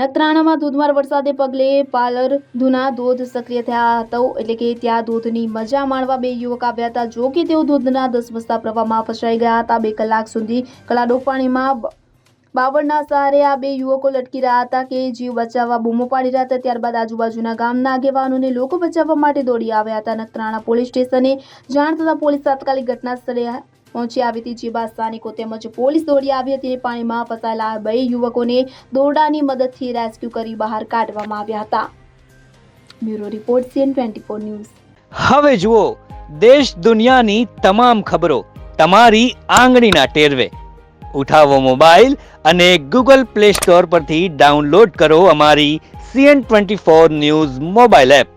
નખત્રાણામાં ધોધમાર વરસાદે પગલે પાલર ધૂના ધોધ સક્રિય થયા હતો. એટલે કે ત્યાં ધોધની મજા માણવા બે યુવક આવ્યા હતા. જો કે તેઓ ધોધના ધસમસતા પ્રવાહમાં ફસાઈ ગયા હતા. બે કલાક સુધી કલાડો પાણીમાં બાવળના સહારે આ બે યુવકો લટકી રહ્યા હતા કે જીવ બચાવવા બૂમો પાડી રહ્યા હતા. ત્યારબાદ આજુબાજુના ગામના આગેવાનોને લોકો બચાવવા માટે દોડી આવ્યા હતા. નખત્રાણા પોલીસ સ્ટેશને જાણ થતાં પોલીસ તાત્કાલિક ઘટના સ્થળે પહોંચી આવી હતી. જે બાદ સ્થાનિકો તેમજ પોલીસ દોડી આવી હતી. પાણીમાં ફસાયેલા બે યુવકોને દોરડાની મદદથી રેસ્ક્યુ કરી બહાર કાઢવામાં આવ્યા હતા. Bureau report, CN twenty news. હવે જુઓ, દેશ દુનિયાની તમામ ખબરો તમારી આંગળીના ટેરવે. ઉઠાવો મોબાઈલ અને ગૂગલ પ્લે સ્ટોર પરથી ડાઉનલોડ કરો અમારી CN twenty four news mobile app.